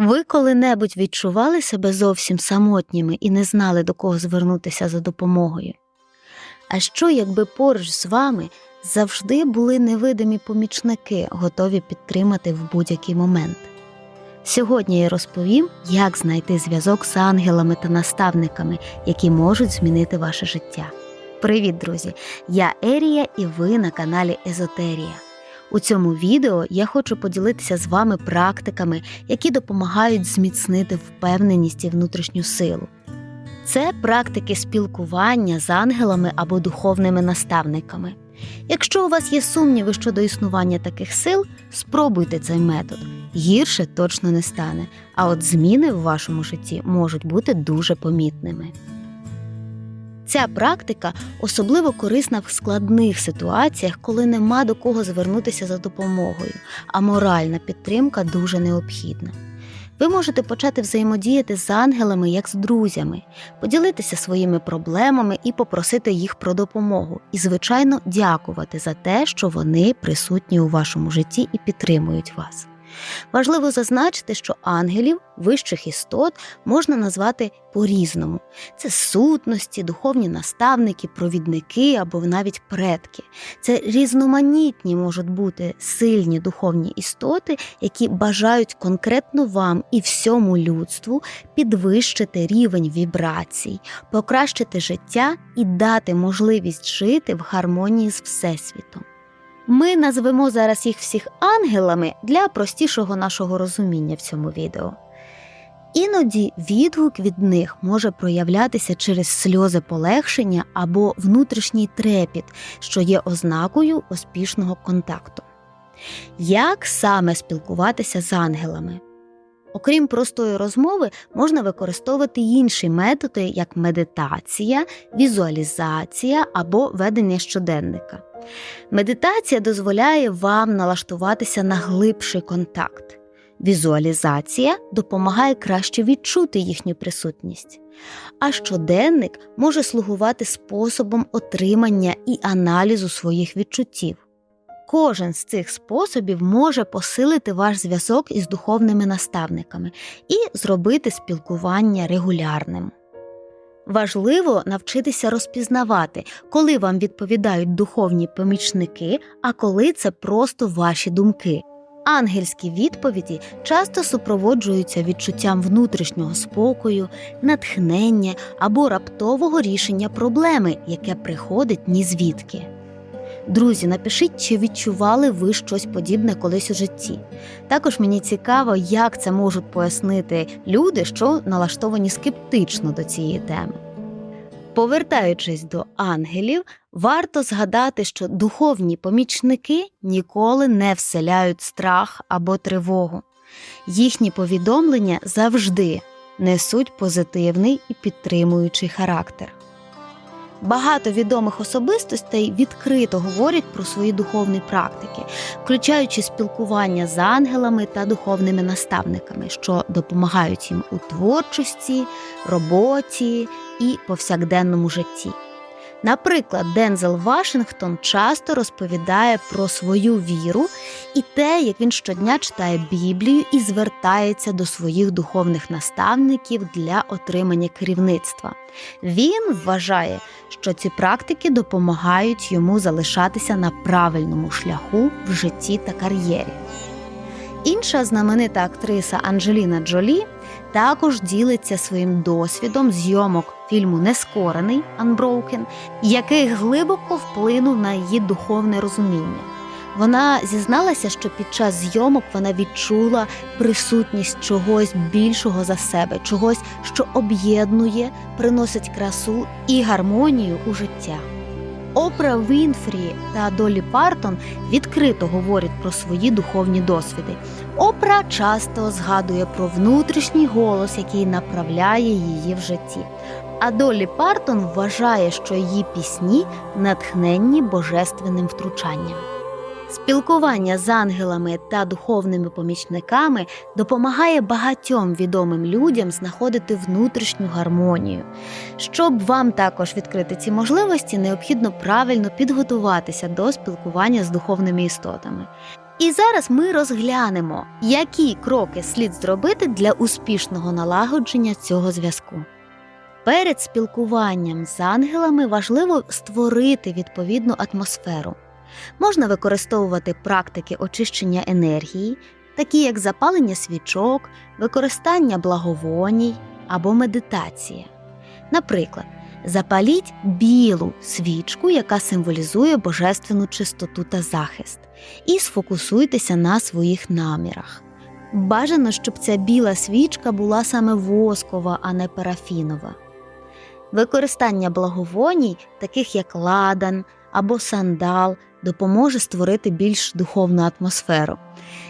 Ви коли-небудь відчували себе зовсім самотніми і не знали, до кого звернутися за допомогою? А що, якби поруч з вами завжди були невидимі помічники, готові підтримати в будь-який момент? Сьогодні я розповім, як знайти зв'язок з ангелами та наставниками, які можуть змінити ваше життя. Привіт, друзі! Я Ерія і ви на каналі Езотерія. У цьому відео я хочу поділитися з вами практиками, які допомагають зміцнити впевненість і внутрішню силу. Це практики спілкування з ангелами або духовними наставниками. Якщо у вас є сумніви щодо існування таких сил, спробуйте цей метод. Гірше точно не стане, а от зміни в вашому житті можуть бути дуже помітними. Ця практика особливо корисна в складних ситуаціях, коли нема до кого звернутися за допомогою, а моральна підтримка дуже необхідна. Ви можете почати взаємодіяти з ангелами як з друзями, поділитися своїми проблемами і попросити їх про допомогу, і, звичайно, дякувати за те, що вони присутні у вашому житті і підтримують вас. Важливо зазначити, що ангелів, вищих істот, можна назвати по-різному: це сутності, духовні наставники, провідники або навіть предки. Це різноманітні можуть бути сильні духовні істоти, які бажають конкретно вам і всьому людству підвищити рівень вібрацій, покращити життя і дати можливість жити в гармонії з Всесвітом. Ми назвемо зараз їх всіх ангелами для простішого нашого розуміння в цьому відео. Іноді відгук від них може проявлятися через сльози полегшення або внутрішній трепіт, що є ознакою успішного контакту. Як саме спілкуватися з ангелами? Окрім простої розмови, можна використовувати інші методи, як медитація, візуалізація або ведення щоденника. Медитація дозволяє вам налаштуватися на глибший контакт. Візуалізація допомагає краще відчути їхню присутність. А щоденник може слугувати способом отримання і аналізу своїх відчуттів. Кожен з цих способів може посилити ваш зв'язок із духовними наставниками і зробити спілкування регулярним. Важливо навчитися розпізнавати, коли вам відповідають духовні помічники, а коли це просто ваші думки. Ангельські відповіді часто супроводжуються відчуттям внутрішнього спокою, натхнення або раптового рішення проблеми, яке приходить ні звідки. Друзі, напишіть, чи відчували ви щось подібне колись у житті. Також мені цікаво, як це можуть пояснити люди, що налаштовані скептично до цієї теми. Повертаючись до ангелів, варто згадати, що духовні помічники ніколи не вселяють страх або тривогу. Їхні повідомлення завжди несуть позитивний і підтримуючий характер. Багато відомих особистостей відкрито говорять про свої духовні практики, включаючи спілкування з ангелами та духовними наставниками, що допомагають їм у творчості, роботі і повсякденному житті. Наприклад, Дензел Вашингтон часто розповідає про свою віру і те, як він щодня читає Біблію і звертається до своїх духовних наставників для отримання керівництва. Він вважає, що ці практики допомагають йому залишатися на правильному шляху в житті та кар'єрі. Інша знаменита актриса Анджеліна Джолі також ділиться своїм досвідом зйомок фільму Нескорений Unbroken, який глибоко вплинув на її духовне розуміння. Вона зізналася, що під час зйомок вона відчула присутність чогось більшого за себе, чогось, що об'єднує, приносить красу і гармонію у життя. Опра Вінфрі та Долі Партон відкрито говорять про свої духовні досвіди. Опра часто згадує про внутрішній голос, який направляє її в житті. А Долі Партон вважає, що її пісні натхненні божественним втручанням. Спілкування з ангелами та духовними помічниками допомагає багатьом відомим людям знаходити внутрішню гармонію. Щоб вам також відкрити ці можливості, необхідно правильно підготуватися до спілкування з духовними істотами. І зараз ми розглянемо, які кроки слід зробити для успішного налагодження цього зв'язку. Перед спілкуванням з ангелами важливо створити відповідну атмосферу. Можна використовувати практики очищення енергії, такі як запалення свічок, використання благовоній або медитація. Наприклад, запаліть білу свічку, яка символізує божественну чистоту та захист, і сфокусуйтеся на своїх намірах. Бажано, щоб ця біла свічка була саме воскова, а не парафінова. Використання благовоній, таких як ладан або сандал, допоможе створити більш духовну атмосферу.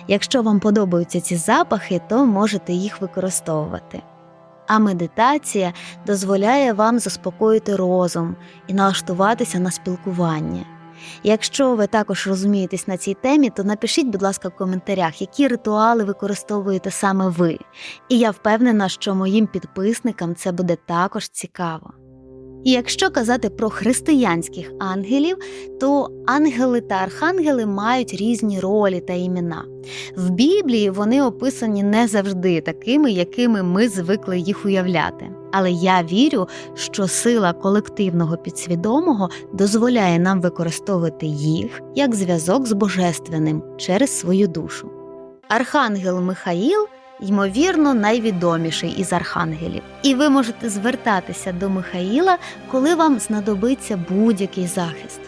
Якщо вам подобаються ці запахи, то можете їх використовувати. А медитація дозволяє вам заспокоїти розум і налаштуватися на спілкування. Якщо ви також розумієтесь на цій темі, то напишіть, будь ласка, в коментарях, які ритуали використовуєте саме ви. І я впевнена, що моїм підписникам це буде також цікаво. І якщо казати про християнських ангелів, то ангели та архангели мають різні ролі та імена. В Біблії вони описані не завжди такими, якими ми звикли їх уявляти. Але я вірю, що сила колективного підсвідомого дозволяє нам використовувати їх як зв'язок з божественним через свою душу. Архангел Михаїл ймовірно, найвідоміший із архангелів. І ви можете звертатися до Михаїла, коли вам знадобиться будь-який захист.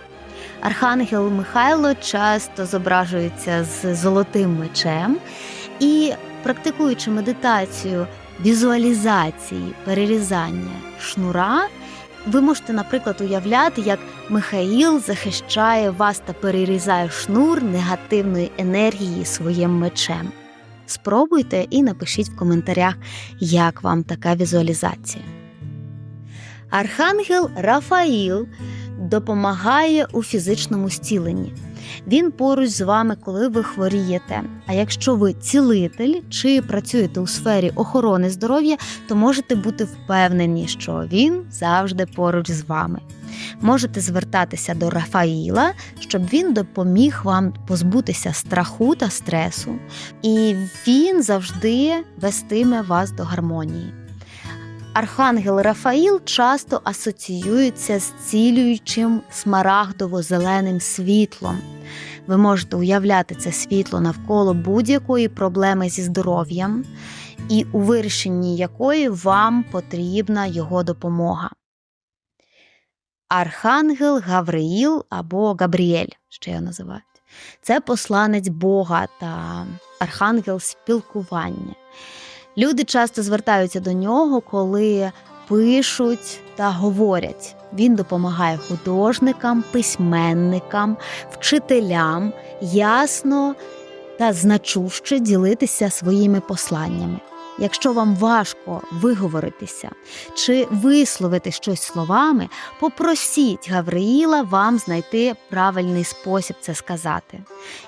Архангел Михайло часто зображується з золотим мечем і, практикуючи медитацію візуалізації, перерізання шнура, ви можете, наприклад, уявляти, як Михаїл захищає вас та перерізає шнур негативної енергії своїм мечем. Спробуйте і напишіть в коментарях, як вам така візуалізація. Архангел Рафаїл допомагає у фізичному зціленні. Він поруч з вами, коли ви хворієте. А якщо ви цілитель чи працюєте у сфері охорони здоров'я, то можете бути впевнені, що він завжди поруч з вами. Можете звертатися до Рафаїла, щоб він допоміг вам позбутися страху та стресу, і він завжди вестиме вас до гармонії. Архангел Рафаїл часто асоціюється з цілюючим смарагдово-зеленим світлом. Ви можете уявляти це світло навколо будь-якої проблеми зі здоров'ям, і у вирішенні якої вам потрібна його допомога. Архангел Гавриїл або Габріель, ще його називають. Це посланець Бога та архангел спілкування. Люди часто звертаються до нього, коли пишуть та говорять. Він допомагає художникам, письменникам, вчителям ясно та значуще ділитися своїми посланнями. Якщо вам важко виговоритися чи висловити щось словами, попросіть Гавриїла вам знайти правильний спосіб це сказати,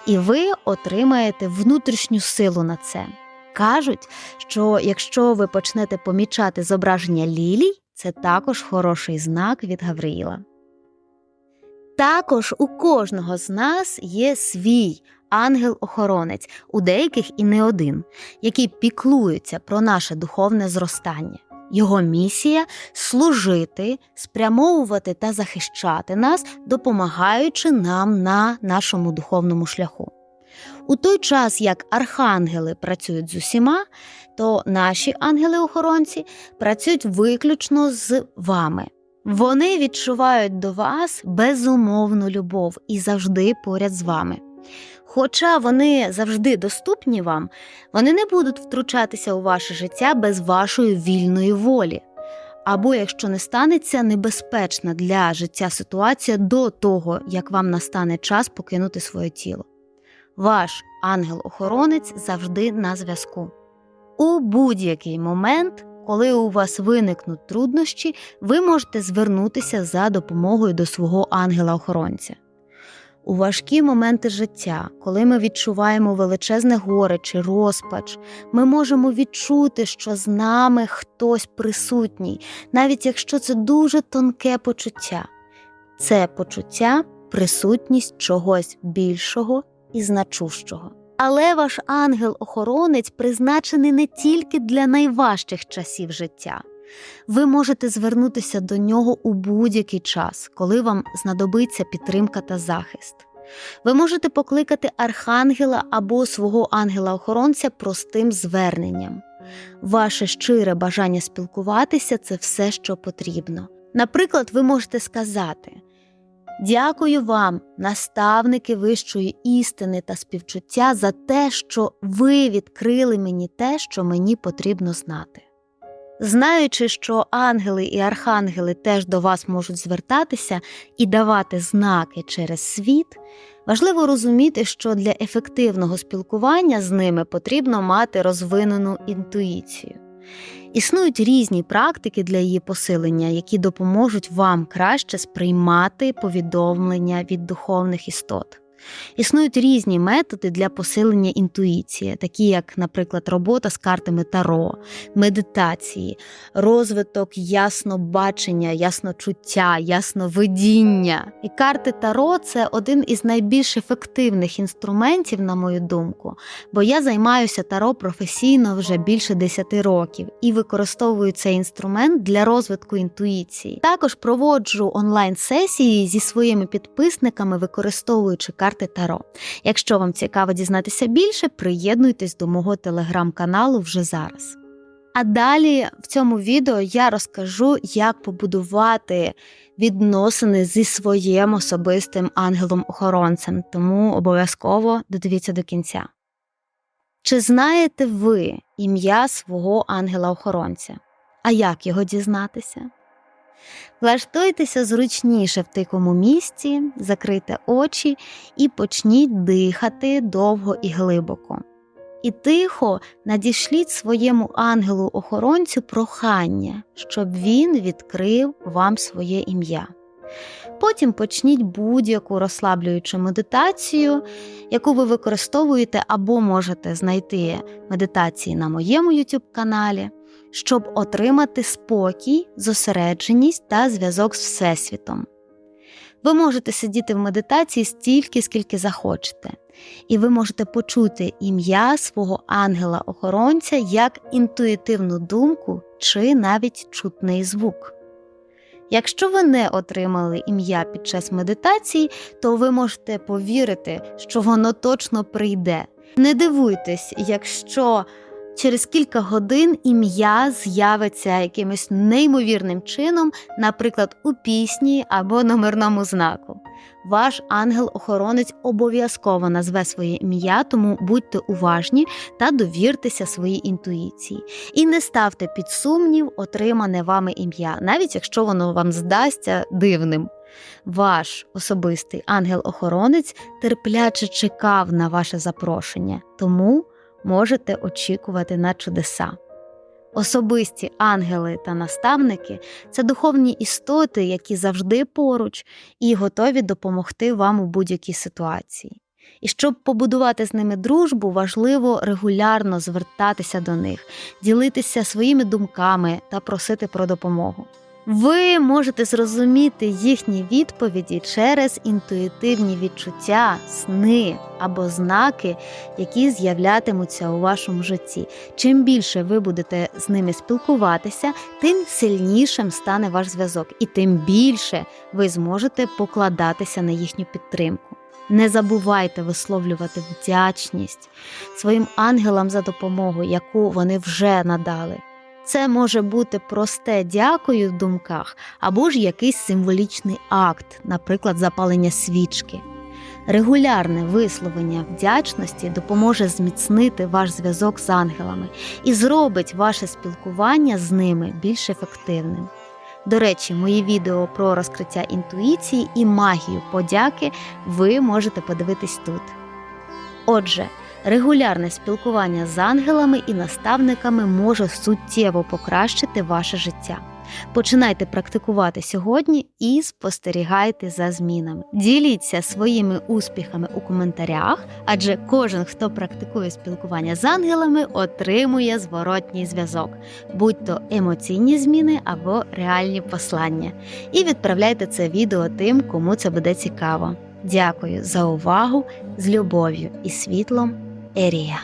і ви отримаєте внутрішню силу на це. Кажуть, що якщо ви почнете помічати зображення лілій, це також хороший знак від Гавриїла. Також у кожного з нас є свій ангел-охоронець, у деяких і не один, який піклується про наше духовне зростання. Його місія служити, спрямовувати та захищати нас, допомагаючи нам на нашому духовному шляху. У той час, як архангели працюють з усіма, то наші ангели-охоронці працюють виключно з вами. Вони відчувають до вас безумовну любов і завжди поряд з вами. Хоча вони завжди доступні вам, вони не будуть втручатися у ваше життя без вашої вільної волі. Або якщо не станеться небезпечна для життя ситуація до того, як вам настане час покинути своє тіло. Ваш ангел-охоронець завжди на зв'язку. У будь-який момент, коли у вас виникнуть труднощі, ви можете звернутися за допомогою до свого ангела-охоронця. У важкі моменти життя, коли ми відчуваємо величезне горе чи розпач, ми можемо відчути, що з нами хтось присутній, навіть якщо це дуже тонке почуття. Це почуття, присутність чогось більшого і значущого. Але ваш ангел-охоронець призначений не тільки для найважчих часів життя. Ви можете звернутися до нього у будь-який час, коли вам знадобиться підтримка та захист. Ви можете покликати архангела або свого ангела-охоронця простим зверненням. Ваше щире бажання спілкуватися це все, що потрібно. Наприклад, ви можете сказати: Дякую вам, наставники вищої істини та співчуття, за те, що ви відкрили мені те, що мені потрібно знати. Знаючи, що ангели і архангели теж до вас можуть звертатися і давати знаки через світ, важливо розуміти, що для ефективного спілкування з ними потрібно мати розвинену інтуїцію. Існують різні практики для її посилення, які допоможуть вам краще сприймати повідомлення від духовних істот. Існують різні методи для посилення інтуїції, такі як, наприклад, робота з картами таро, медитації, розвиток яснобачення, ясночуття, ясновидіння. І карти таро це один із найбільш ефективних інструментів, на мою думку, бо я займаюся таро професійно вже більше 10 років і використовую цей інструмент для розвитку інтуїції. Також проводжу онлайн-сесії зі своїми підписниками, використовуючи карти Таро. Якщо вам цікаво дізнатися більше, приєднуйтесь до мого телеграм-каналу вже зараз. А далі в цьому відео я розкажу, як побудувати відносини зі своїм особистим ангелом-охоронцем, тому обов'язково додивіться до кінця. Чи знаєте ви ім'я свого ангела-охоронця? А як його дізнатися? Влаштуйтеся зручніше в тихому місці, закрийте очі і почніть дихати довго і глибоко. І тихо надішліть своєму ангелу-охоронцю прохання, щоб він відкрив вам своє ім'я. Потім почніть будь-яку розслаблюючу медитацію, яку ви використовуєте або можете знайти медитації на моєму YouTube каналі щоб отримати спокій, зосередженість та зв'язок з Всесвітом. Ви можете сидіти в медитації стільки, скільки захочете, і ви можете почути ім'я свого ангела-охоронця як інтуїтивну думку чи навіть чутний звук. Якщо ви не отримали ім'я під час медитації, то ви можете повірити, що воно точно прийде. Не дивуйтесь, якщо Через кілька годин ім'я з'явиться якимось неймовірним чином, наприклад, у пісні або номерному знаку. Ваш ангел-охоронець обов'язково назве своє ім'я, тому будьте уважні та довіртеся своїй інтуїції. І не ставте під сумнів отримане вами ім'я, навіть якщо воно вам здасться дивним. Ваш особистий ангел-охоронець терпляче чекав на ваше запрошення, тому можете очікувати на чудеса. Особисті ангели та наставники це духовні істоти, які завжди поруч і готові допомогти вам у будь-якій ситуації. І щоб побудувати з ними дружбу, важливо регулярно звертатися до них, ділитися своїми думками та просити про допомогу. Ви можете зрозуміти їхні відповіді через інтуїтивні відчуття, сни або знаки, які з'являтимуться у вашому житті. Чим більше ви будете з ними спілкуватися, тим сильнішим стане ваш зв'язок, і тим більше ви зможете покладатися на їхню підтримку. Не забувайте висловлювати вдячність своїм ангелам за допомогу, яку вони вже надали. Це може бути просте дякую в думках або ж якийсь символічний акт, наприклад, запалення свічки. Регулярне висловлення вдячності допоможе зміцнити ваш зв'язок з ангелами і зробить ваше спілкування з ними більш ефективним. До речі, мої відео про розкриття інтуїції і магію подяки ви можете подивитись тут. Отже, Регулярне спілкування з ангелами і наставниками може суттєво покращити ваше життя. Починайте практикувати сьогодні і спостерігайте за змінами. Діліться своїми успіхами у коментарях, адже кожен, хто практикує спілкування з ангелами, отримує зворотній зв'язок, будь то емоційні зміни або реальні послання. І відправляйте це відео тим, кому це буде цікаво. Дякую за увагу з любов'ю і світлом Ерія.